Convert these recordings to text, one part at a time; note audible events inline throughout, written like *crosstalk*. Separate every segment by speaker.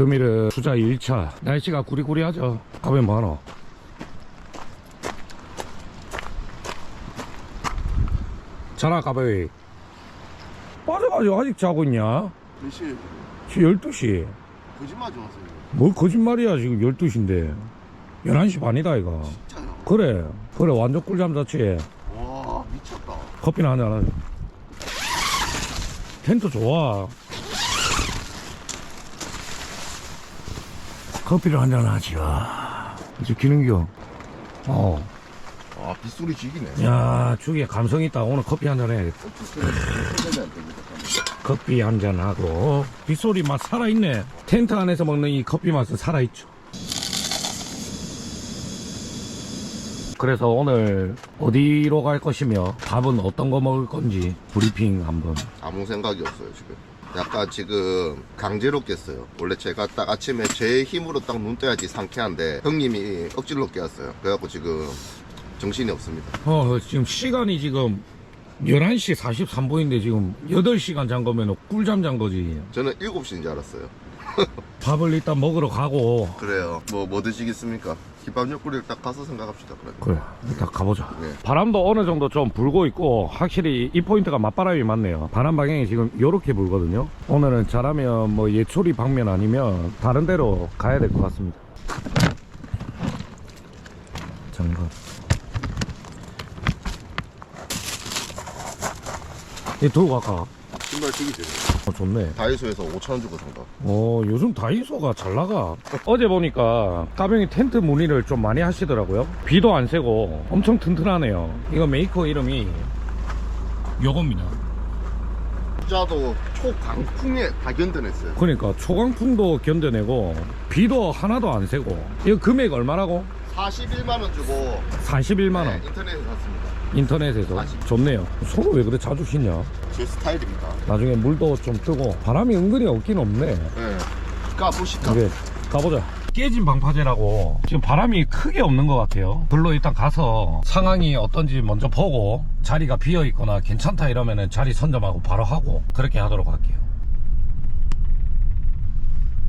Speaker 1: 금일은 투자 1차. 날씨가 구리구리하죠. 가면 많어 자라 가봐요. 빠져가지고 아직 자고 있냐?
Speaker 2: 몇 시?
Speaker 1: 지금? 12시.
Speaker 2: 거짓말 좀 하세요.
Speaker 1: 뭘 거짓말이야. 지금 12시인데. 11시 반이다 이거.
Speaker 2: 진짜요?
Speaker 1: 그래. 그래 완전 꿀잠 자체
Speaker 2: 와 미쳤다.
Speaker 1: 커피나 한잔 하자. 텐트 좋아 커피를 한잔 하지요 이제 기능겨 어.
Speaker 2: 아 빗소리 죽이네.
Speaker 1: 야 죽에 감성 있다. 오늘 커피 한잔 해야겠다. 커피 한잔 하고. 빗소리 맛 살아있네. 텐트 안에서 먹는 이 커피 맛은 살아있죠. 그래서 오늘 어디로 갈 것이며 밥은 어떤 거 먹을 건지 브리핑 한번.
Speaker 2: 아무 생각이 없어요 지금. 약간 지금 강제로 깼어요. 원래 제가 딱 아침에 제 힘으로 딱 눈 떠야지 상쾌한데 형님이 억지로 깨웠어요. 그래갖고 지금 정신이 없습니다.
Speaker 1: 어 지금 시간이 지금 11시 43분인데 지금 8시간 잔 거면 꿀잠 잔 거지
Speaker 2: 저는 7시인 줄 알았어요.
Speaker 1: 밥을 일단 먹으러 가고
Speaker 2: 그래요. 뭐, 뭐 드시겠습니까? 김밥 옆구리를 딱 가서 생각합시다. 그래.
Speaker 1: 그래 일단 가보자
Speaker 2: 네.
Speaker 1: 바람도 어느 정도 좀 불고 있고 확실히 이 포인트가 맞바람이 맞네요 바람 방향이 지금 요렇게 불거든요 오늘은 잘하면 뭐 예초리 방면 아니면 다른 데로 가야 될 것 같습니다 장갑 얘 들고 갈까?
Speaker 2: 신발 전에
Speaker 1: 어 좋네
Speaker 2: 다이소에서 5천원 주고 산다.
Speaker 1: 어, 요즘 다이소가 잘 나가. 어제 보니까 까병이 텐트 문의를 좀 많이 하시더라고요. 비도 안 새고 엄청 튼튼하네요. 이거 메이커 이름이 요겁니다.
Speaker 2: 투자도 초강풍에 다 견뎌냈어요.
Speaker 1: 그러니까 초강풍도 견뎌내고 비도 하나도 안 새고. 이거 금액 얼마라고?
Speaker 2: 41만원 주고
Speaker 1: 41만원.
Speaker 2: 네, 인터넷에 샀습니다.
Speaker 1: 인터넷에서.
Speaker 2: 40.
Speaker 1: 좋네요. 손을 왜 그래 자주 씻냐?
Speaker 2: 제 스타일입니다.
Speaker 1: 나중에 물도 좀 뜨고 바람이 은근히 없긴 없네.
Speaker 2: 네. 까보시까?
Speaker 1: 이게 가보자. 깨진 방파제라고 지금 바람이 크게 없는 것 같아요. 불로 일단 가서 상황이 어떤지 먼저 보고 자리가 비어 있거나 괜찮다 이러면은 자리 선점하고 바로 하고 그렇게 하도록 할게요.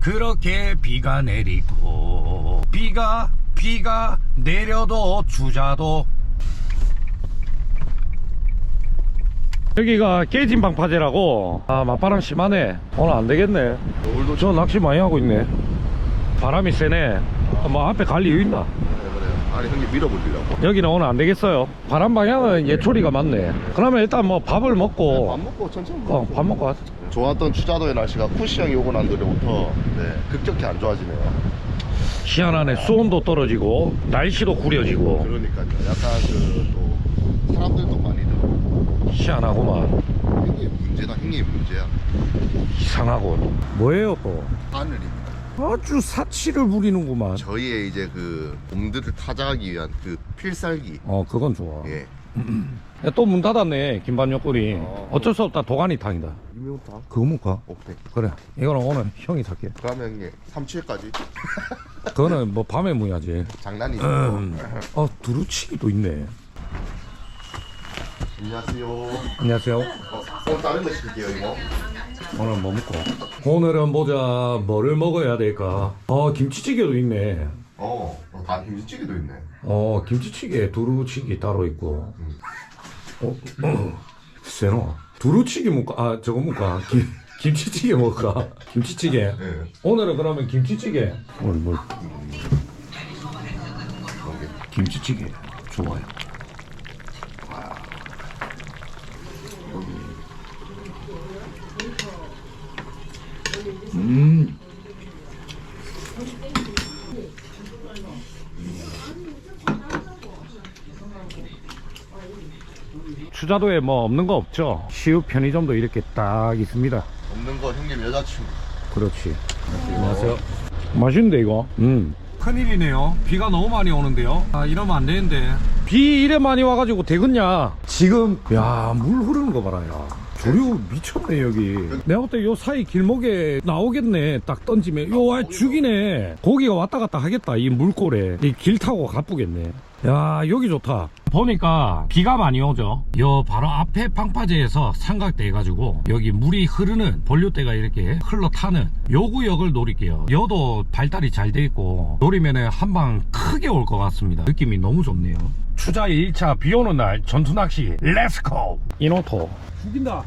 Speaker 1: 그렇게 비가 내리고 비가 비가 내려도 주자도 여기가 깨진 방파제라고 아 맞바람 심하네 오늘 안 되겠네
Speaker 2: 오늘도
Speaker 1: 저 낚시 많이 하고 있네. 바람이 세네. 뭐 앞에 갈 이유 있나?
Speaker 2: 그래 그래. 아니 형님 밀어버리려고.
Speaker 1: 여기는 오늘 안 되겠어요. 바람 방향은 예초리가 맞네. 그러면 일단 뭐 밥을
Speaker 2: 밥
Speaker 1: 먹고
Speaker 2: 먹고 천천히
Speaker 1: 어, 밥 먹고 하자.
Speaker 2: 좋았던 추자도의 날씨가 쿠시 형이 오고 난 뒤부터 네, 급격히 안 좋아지네요.
Speaker 1: 희한하네. 수온도 떨어지고 날씨도 구려지고
Speaker 2: 그러니까요. 약간 그또 사람들도 많이 들어.
Speaker 1: 희한하구만.
Speaker 2: 형님 문제다. 형님 문제야.
Speaker 1: 이상하고. 뭐예요 또?
Speaker 2: 하늘입니다.
Speaker 1: 아주 사치를 부리는구만.
Speaker 2: 저희의 이제 그 몸들을 타자하기 위한 그 필살기.
Speaker 1: 어 그건 좋아.
Speaker 2: 예. *clears throat*
Speaker 1: 또 문 닫았네 김반 옆구리.
Speaker 2: 어.
Speaker 1: 어쩔 수 없다 도가니탕이다.
Speaker 2: 유명타.
Speaker 1: 그거 먹까?
Speaker 2: 오케이.
Speaker 1: 그래. 이거는 오늘 형이 살게.
Speaker 2: 그러면 형님 삼치회까지 *laughs*
Speaker 1: 그거는 뭐 밤에 무야지.
Speaker 2: 장난이죠.
Speaker 1: 음. 어 두루치기도 있네.
Speaker 2: 안녕하세요.
Speaker 1: 안녕하세요.
Speaker 2: 어, 오늘 다른 거 시킬게요 이거.
Speaker 1: 오늘 뭐 먹고? 오늘은 보자 뭐를 먹어야 될까? 어 김치찌개도 있네.
Speaker 2: 어, 어, 다 김치찌개도 있네.
Speaker 1: 어 김치찌개 두루치기 따로 있고. 어, 어 세노. 두루치기 먹까? 아 저거 먹까? 김 김치찌개 먹을까? 김치찌개.
Speaker 2: 네.
Speaker 1: 오늘은 그러면 김치찌개. 오늘 뭐. 김치찌개 좋아요. 음. 추자도에 뭐 없는 거 없죠? 시읍 편의점도 이렇게 딱 있습니다.
Speaker 2: 없는 거 형님 여자친구.
Speaker 1: 그렇지. 안녕하세요. 맛있는데 이거? 음. 큰일이네요. 비가 너무 많이 오는데요. 아 이러면 안 되는데. 비 이래 많이 와가지고 되겠냐? 지금 야 물 흐르는 거 봐라 야. 조류 미쳤네 여기. 내가 볼때 요 사이 길목에 나오겠네. 딱 던지면 요 아, 죽이네. 고기가 왔다 갔다 하겠다 이 물골에 이 길 타고 가쁘겠네. 야 여기 좋다. 보니까 비가 많이 오죠. 요 바로 앞에 방파제에서 삼각대 해가지고 여기 물이 흐르는 본류대가 이렇게 흘러타는 요 구역을 노릴게요. 여도 발달이 잘 돼 있고 노리면은 한방 크게 올 것 같습니다. 느낌이 너무 좋네요. 추자 1차 비 오는 날 전투 낚시 렛츠고 이노토. 죽인다.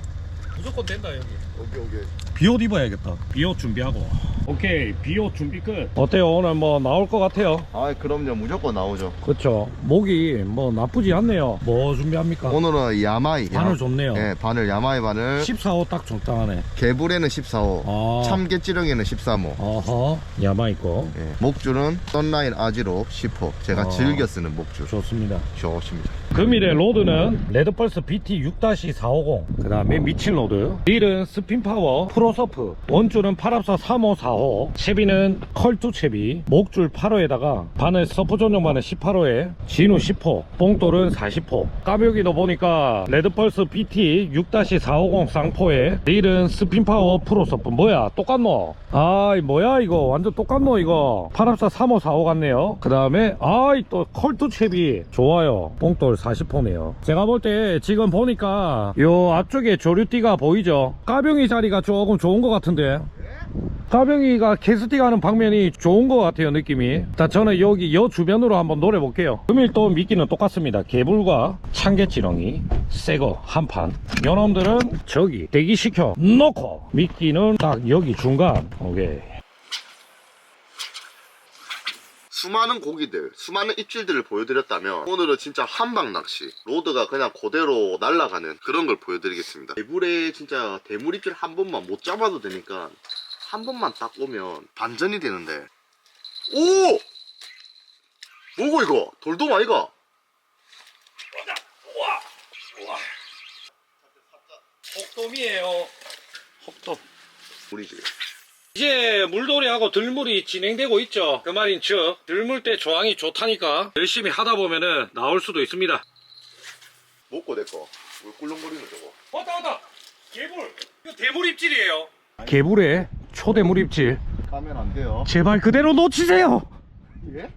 Speaker 1: 무조건 된다 여기.
Speaker 2: 오케이 오케이
Speaker 1: 비옷 입어야겠다. 비옷 준비하고. 오케이 비옷 준비 끝. 어때요? 오늘 뭐 나올 것 같아요?
Speaker 2: 아 그럼요. 무조건 나오죠.
Speaker 1: 그렇죠. 목이 뭐 나쁘지 않네요. 뭐 준비합니까?
Speaker 2: 오늘은 야마이.
Speaker 1: 바늘 좋네요.
Speaker 2: 네 바늘 야마이 바늘.
Speaker 1: 14호 딱 적당하네.
Speaker 2: 개불에는 14호
Speaker 1: 아.
Speaker 2: 참깨찌렁이는 13호.
Speaker 1: 어허 야마 있고
Speaker 2: 예, 목줄은 썬라인 아지로 10호. 제가
Speaker 1: 어.
Speaker 2: 즐겨 쓰는 목줄.
Speaker 1: 좋습니다.
Speaker 2: 좋습니다.
Speaker 1: 금일의 로드는 레드펄스 BT 6-450 그 다음에 미친 로드. 릴은 스핀파워 프로 서프 원줄은 8합사 354호 채비는 컬투 채비 목줄 8호에다가 바늘 서프 전용 바늘 18호에 진우 10호 뽕돌은 40호 까묘기도 보니까 레드펄스 BT 6-450 쌍포에 릴은 스핀파워 프로서프. 뭐야 똑같노? 아이 뭐야 이거? 완전 똑같노 이거? 8합사 3545 같네요. 그 다음에 아이 또 컬투 채비. 좋아요. 뽕돌 40호네요. 제가 볼 때 지금 보니까 요 앞쪽에 조류띠가 보이죠? 까병이 자리가 조금 좋은 것 같은데. 까병이가 캐스팅 하는 방면이 좋은 것 같아요 느낌이. 자 저는 여기 여 주변으로 한번 노려볼게요. 금일 또 미끼는 똑같습니다. 개불과 참깨지렁이 새거 한판. 요놈들은 저기 대기시켜 놓고 미끼는 딱 여기 중간. 오케이
Speaker 2: 수많은 고기들, 수많은 입질들을 보여드렸다면 오늘은 진짜 한방 낚시 로드가 그냥 그대로 날아가는 그런 걸 보여드리겠습니다 대물에 진짜 대물 입질 한 번만 못 잡아도 되니까 한 번만 딱 오면 반전이 되는데 오! 뭐고 이거? 돌돔 아이가?
Speaker 1: 혹돔이에요 혹돔
Speaker 2: 우리지
Speaker 1: 이제 물놀이하고 들물이 진행되고 있죠. 그 말인 즉 들물 때 조항이 좋다니까 열심히 하다 보면은 나올 수도 있습니다.
Speaker 2: 먹고 내꺼 왜 꿀렁거리는 저거
Speaker 1: 왔다 왔다 개불 이거 대물 입질이에요. 개불에 초대물 입질
Speaker 2: 가면 안 돼요
Speaker 1: 제발 그대로 놓치세요.
Speaker 2: 예?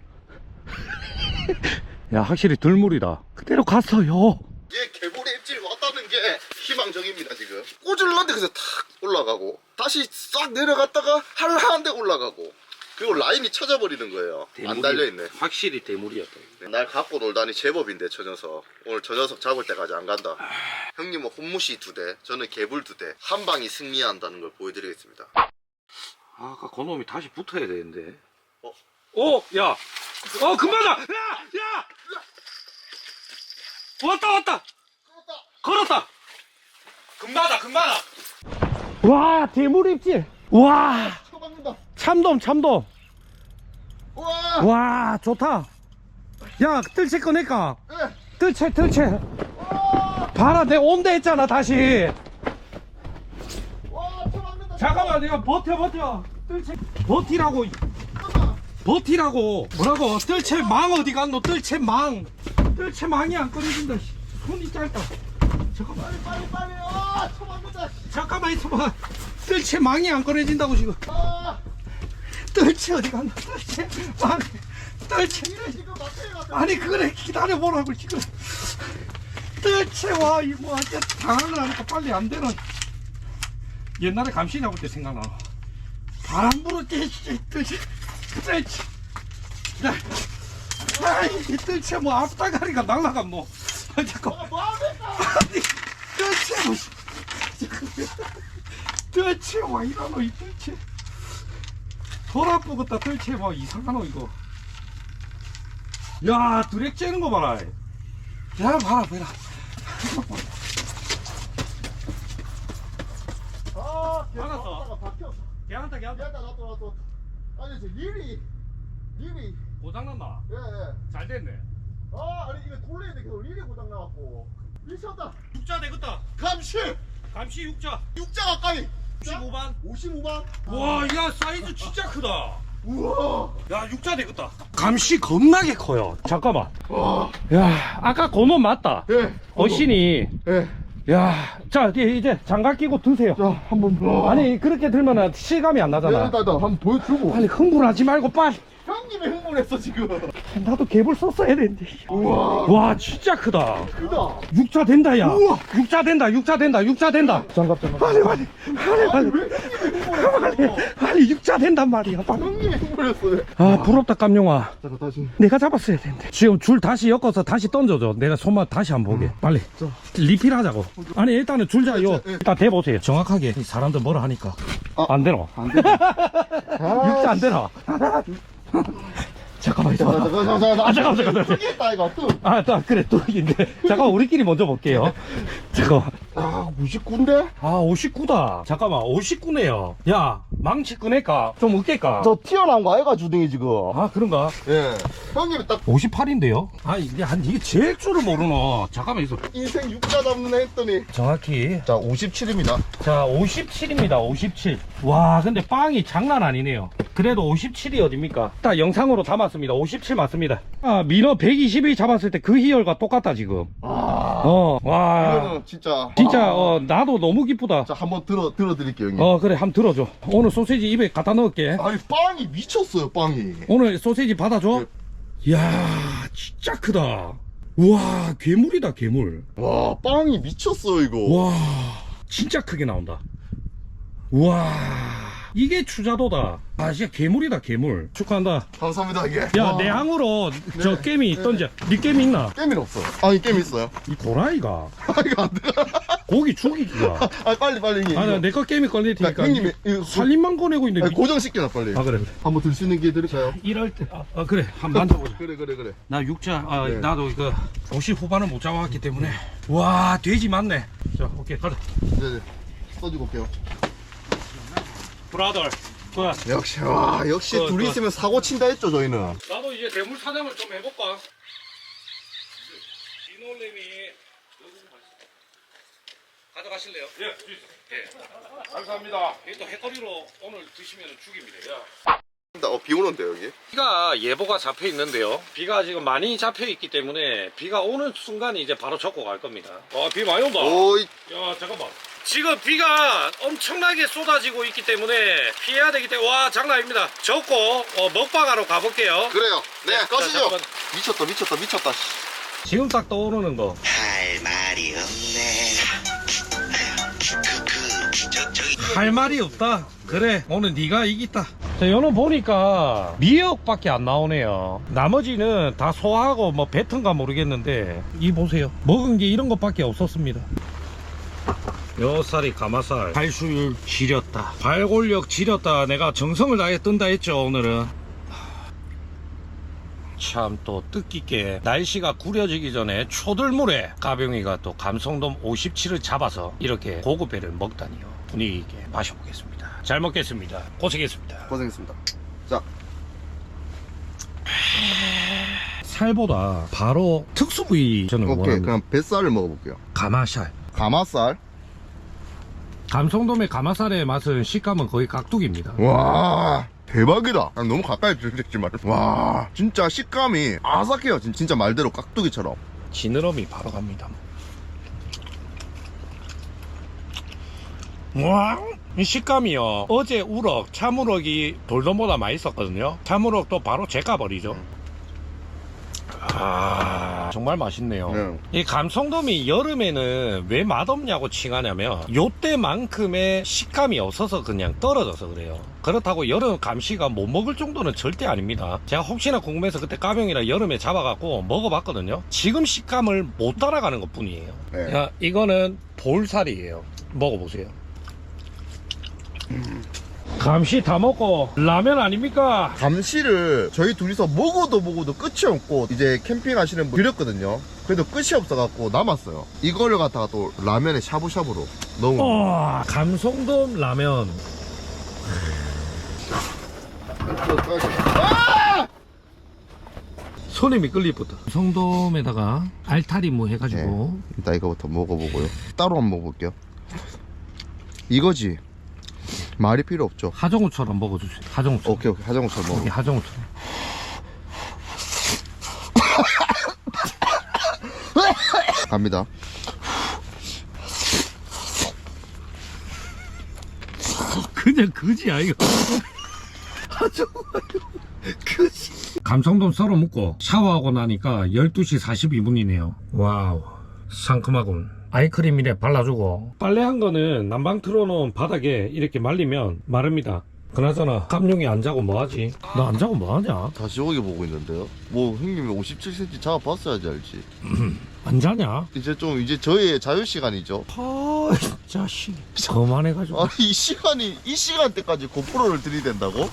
Speaker 2: *laughs*
Speaker 1: 야 확실히 들물이다. 그대로 갔어요.
Speaker 2: 얘 개불에 입질 왔다는 게 희망적입니다 지금 꽂을란데 그래서 탁 올라가고 다시 싹 내려갔다가 한라한데 올라가고 그리고 라인이 쳐져버리는 거예요 안 달려있네
Speaker 1: 확실히 대물이었다.
Speaker 2: 날 갖고 놀다니 제법인데 저 녀석 오늘 저 녀석 잡을 때까지 안 간다 형님은 혼무시 두대 저는 개불 두대 한 방이 승리한다는 걸 보여드리겠습니다
Speaker 1: 아까 그놈이 다시 붙어야 되는데.
Speaker 2: 어?
Speaker 1: 오, 야, 어 금방다. 야, 야, 왔다 왔다. 걸었다. 금마다 금마다. 와 대물 입질. 와
Speaker 2: 쳐박는다
Speaker 1: 참돔 참돔.
Speaker 2: 우와
Speaker 1: 와 좋다. 야 뜰채 꺼낼까?
Speaker 2: 예.
Speaker 1: 뜰채 뜰채. 봐라 내가 온다 했잖아 다시.
Speaker 2: 와 쳐박는다
Speaker 1: 잠깐만 내가 버텨 버텨. 뜰채 버티라고. 버티라고. 뭐라고? 뜰채 망 어디 갔노? 뜰채 망. 뜰채 망이 안 꺼내진다. 씨. 손이 짧다. 잠깐만.
Speaker 2: 빨리 빨리 빨리
Speaker 1: 잠깐만 있어봐. 뜰채 망이 안 꺼내진다고 지금.
Speaker 2: 아
Speaker 1: 뜰채 어디 갔나? 뜰채 망. 뜰채 아니 그래 기다려보라고 지금. 뜰채 와 이거 완전 당황을 하니까 빨리 안 되는. 옛날에 감시 나올 때 생각나. 바람 때 진짜 뜰채. 뜰채. 야, 아이 뜰채 뭐 앞다가리가 날라가 뭐. 아, 잠깐.
Speaker 2: 뭐합니까
Speaker 1: 아니 뜰채 뭐. *laughs* 뜰채 와 이러노 이 뜰채. 돌아보겠다 뜰채 와 이상하노 이거. 야 드랙 째는 거 봐라. 야 봐라 봐라.
Speaker 2: 아
Speaker 1: 알았어.
Speaker 2: 개가 바뀌었어
Speaker 1: 걔한테 걔한테
Speaker 2: 얘한테 놔둬 놔둬 아니 저 릴이 릴이
Speaker 1: 고장났나?
Speaker 2: 예예
Speaker 1: 잘 됐네.
Speaker 2: 아 아니 이거 돌리는데 계속 릴이 고장 나갖고 미쳤다
Speaker 1: 육자 되겠다.
Speaker 2: 감시
Speaker 1: 감시 육자.
Speaker 2: 육자 가까이
Speaker 1: 15반.
Speaker 2: 55만
Speaker 1: 와, 야 사이즈 진짜 크다.
Speaker 2: 우와
Speaker 1: 야 육자 되겠다. 감시 겁나게 커요. 잠깐만. 야 아까 고놈 맞다.
Speaker 2: 예
Speaker 1: 어신이 예야자 이제, 이제 장갑 끼고 드세요
Speaker 2: 자, 한번.
Speaker 1: 아니 그렇게 들면은 실감이 안 나잖아
Speaker 2: 일단, 일단 한번 보여주고.
Speaker 1: 빨리 흥분하지 말고 빨리
Speaker 2: 형님이 흥분했어, 지금.
Speaker 1: 나도 개불 썼어야 되는데.
Speaker 2: 우와.
Speaker 1: 와 진짜 크다.
Speaker 2: 크다.
Speaker 1: 육자 된다 야. 육자 된다 육자 된다 육자 된다.
Speaker 2: 장갑, 장갑.
Speaker 1: 빨리 빨리 빨리 빨리 빨리 빨리 육자 된단 말이야 빨리.
Speaker 2: 형님이 흥분했어.
Speaker 1: 아 부럽다 깜용아.
Speaker 2: 자, 다시.
Speaker 1: 내가 잡았어야 되는데. 지금 줄 다시 엮어서 다시 던져줘. 내가 손만 다시 한번 보게. 빨리. 리필하자고. 아니 일단은 줄자요. 일단 대보세요. 정확하게 이 사람들 뭐라 하니까. 안 되노?
Speaker 2: 안 돼. *laughs*
Speaker 1: 육자 안 되나 *laughs* 잠깐만
Speaker 2: 자,
Speaker 1: 있어
Speaker 2: 자, 자, 자, 자.
Speaker 1: 아, 잠깐만, 잠깐만.
Speaker 2: 크겠다, 이거. 또.
Speaker 1: 아, 또, 그래, 또 이긴데. 잠깐만, 우리끼리 먼저 볼게요. 잠깐만.
Speaker 2: 아, 59인데?
Speaker 1: 아, 59다. 잠깐만, 59네요. 야, 망치 꺼낼까? 좀 웃길까?
Speaker 2: 저 튀어나온 거 아이가 주둥이 지금.
Speaker 1: 아, 그런가?
Speaker 2: 예. 형님이 딱
Speaker 1: 58인데요? 아, 이게 한, 이게 제일 줄을 모르노. 잠깐만, 있어.
Speaker 2: 인생 육자 잡는 애 했더니.
Speaker 1: 정확히.
Speaker 2: 자, 57입니다.
Speaker 1: 자, 57입니다, 57. 와, 근데 빵이 장난 아니네요. 그래도 57이 어딥니까? 딱 영상으로 담았습니다. 57 맞습니다. 아, 민어 120일 잡았을 때 그 희열과 똑같다, 지금.
Speaker 2: 아.
Speaker 1: 어, 와.
Speaker 2: 이거는 진짜.
Speaker 1: 진짜, 어, 나도 너무 기쁘다.
Speaker 2: 자, 한번 들어, 들어 드릴게요, 형님.
Speaker 1: 어, 그래, 한번 들어줘. 오늘 소세지 입에 갖다 넣을게.
Speaker 2: 아니, 빵이 미쳤어요, 빵이.
Speaker 1: 오늘 소세지 받아줘. 이야, 진짜 크다. 우와, 괴물이다, 괴물.
Speaker 2: 와, 빵이 미쳤어요, 이거.
Speaker 1: 와, 진짜 크게 나온다. 우와, 이게 추자도다. 아, 진짜 괴물이다, 괴물. 축하한다.
Speaker 2: 감사합니다, 이게.
Speaker 1: 야,
Speaker 2: 와.
Speaker 1: 내 항으로 저 게임이 던져. 네 게임 있나?
Speaker 2: 게임이 없어요. 아니, 게임 있어요.
Speaker 1: 이 도라이가. *laughs*
Speaker 2: 아, 이거 안 돼.
Speaker 1: 고기 죽이기가.
Speaker 2: 아, 빨리, 빨리, 형님.
Speaker 1: 아,
Speaker 2: 이거.
Speaker 1: 내거 게임이 걸릴
Speaker 2: 자,
Speaker 1: 테니까.
Speaker 2: 형님이, 고-
Speaker 1: 살림만 꺼내고 있는데.
Speaker 2: 아니, 고정시켜놔, 빨리.
Speaker 1: 아, 그래, 그래.
Speaker 2: 한번 들 수 있는 기회 드릴까요?
Speaker 1: 이럴 때, 아, 아, 그래. 한번 만져보자.
Speaker 2: 그래, 그래, 그래.
Speaker 1: 나 육자, 아,
Speaker 2: 네.
Speaker 1: 나도 이거 50 후반을 못 잡아왔기 때문에. 와, 돼지 많네. 자, 오케이, 가자.
Speaker 2: 네, 네. 써주고 올게요.
Speaker 1: 브라더. 뭐야?
Speaker 2: 역시, 와, 역시
Speaker 1: 그,
Speaker 2: 둘이
Speaker 1: 그.
Speaker 2: 있으면 사고 친다 했죠, 저희는.
Speaker 1: 나도 이제 대물 사냥을 좀 해볼까? 이놀님이 가져가실래요? 예, 예. 감사합니다. 또 해거리로 오늘 드시면 죽입니다.
Speaker 2: 어, 비 오는데, 여기?
Speaker 1: 비가 예보가 잡혀 있는데요. 비가 지금 많이 잡혀 있기 때문에 비가 오는 순간에 이제 바로 접고 갈 겁니다. 아, 비 많이 온다.
Speaker 2: 오이,
Speaker 1: 야 잠깐만 지금 비가 엄청나게 쏟아지고 있기 때문에 피해야 되기 때문에 와 장난 아닙니다 접고 어, 먹방하러 가볼게요
Speaker 2: 그래요. 네,
Speaker 1: 자,
Speaker 2: 꺼시죠.
Speaker 1: 잠깐만.
Speaker 2: 미쳤다, 미쳤다, 미쳤다. 씨.
Speaker 1: 지금 딱 떠오르는 거
Speaker 3: 할 말이 없네. 저, 저기.
Speaker 1: 할 말이 없다 그래 오늘 네가 이기다 자 연어 보니까 미역밖에 안 나오네요 나머지는 다 소하고 뭐 뱉은가 모르겠는데 이 보세요 먹은 게 이런 것밖에 없었습니다 요살이 가마살. 발수율 지렸다. 발골력 지렸다. 내가 정성을 다해 뜬다 했죠 오늘은. 참 또 뜻깊게 날씨가 구려지기 전에 초들물에 가병이가 또 감성돔 57을 잡아서 이렇게 고급회를 먹다니요. 분위기 있게 마셔보겠습니다. 잘 먹겠습니다. 고생했습니다.
Speaker 2: 고생했습니다. 자,
Speaker 1: 살보다 바로 특수 부위 저는
Speaker 2: 오케이.
Speaker 1: 원합니다
Speaker 2: 그럼 뱃살을 먹어볼게요.
Speaker 1: 가마살.
Speaker 2: 가마살.
Speaker 1: 감성돔의 가마살의 맛은 식감은 거의 깍두기입니다
Speaker 2: 와 대박이다 아, 너무 가까이 들겠지만 와 진짜 식감이 아삭해요 진- 진짜 말대로 깍두기처럼
Speaker 1: 지느러미 바로 갑니다. 와, 이 식감이요. 어제 우럭, 참우럭이 돌돔보다 맛있었거든요. 참우럭도 바로 제까버리죠. 아, 정말 맛있네요.
Speaker 2: 네.
Speaker 1: 이 감성돔이 여름에는 왜 맛없냐고 칭하냐면 요때만큼의 식감이 없어서 그냥 떨어져서 그래요. 그렇다고 여름 감시가 못 먹을 정도는 절대 아닙니다. 제가 혹시나 궁금해서 그때 까병이라 여름에 잡아갖고 먹어봤거든요. 지금 식감을 못 따라가는 것 뿐이에요.
Speaker 2: 네.
Speaker 1: 야, 이거는 볼살이에요. 먹어보세요. 감시 다 먹고 라면 아닙니까?
Speaker 2: 감시를 저희 둘이서 먹어도 먹어도 끝이 없고 이제 캠핑 하시는 분 드렸거든요. 그래도 끝이 없어갖고 남았어요. 이거를 갖다가 또 라면에 샤브샤브로 거
Speaker 1: 어, 감성돔 라면. 손에 미끌리부터 성돔에다가 알타리 뭐 해가지고.
Speaker 2: 일단 이거부터 먹어보고요. 따로 한번 먹어볼게요. 이거지 말이 필요 없죠.
Speaker 1: 하정우처럼 먹어주세요. 하정우처럼.
Speaker 2: 오케이, 오케이. 하정우처럼 먹어.
Speaker 1: 오케이, 하정우처럼.
Speaker 2: 갑니다.
Speaker 1: 그냥 그지야 이거. 하정우 그지. 감성돔 썰어 먹고 샤워하고 나니까 12시 42분이네요. 와우. 상큼하군. 아이크림 이래 발라주고 빨래한 거는 난방 틀어놓은 바닥에 이렇게 말리면 마릅니다 그나저나 깜용이 안 자고 뭐하지 너안 자고 뭐하냐
Speaker 4: 다시 오게 보고 있는데요. 뭐 형님이 57cm 잡아봤어야지 알지. *clears throat*
Speaker 1: 안 자냐
Speaker 4: 이제 좀 이제 저희의 자유 시간이죠.
Speaker 1: 아 자식 그만해가지고
Speaker 4: 아니 이 시간이 이 시간대까지 고프로를 들이댄다고? *laughs*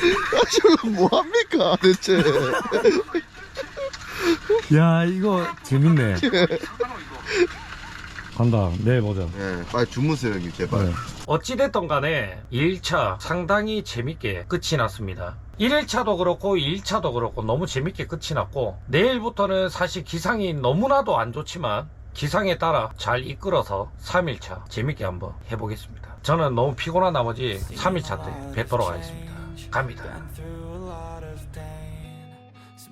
Speaker 4: 아 지금 뭐 합니까 대체?
Speaker 1: 야 이거 재밌네. 간다. 내일 보자
Speaker 4: 네, 빨리 주무세요 형님 제발.
Speaker 1: 네. 어찌됐던 간에 1차 상당히 재밌게 끝이 났습니다. 1일차도 그렇고 2일차도 그렇고 너무 재밌게 끝이 났고 내일부터는 사실 기상이 너무나도 안 좋지만 기상에 따라 잘 이끌어서 3일차 재밌게 한번 해보겠습니다. 저는 너무 피곤한 나머지 3일차 때 뵙도록 하겠습니다. 갑니다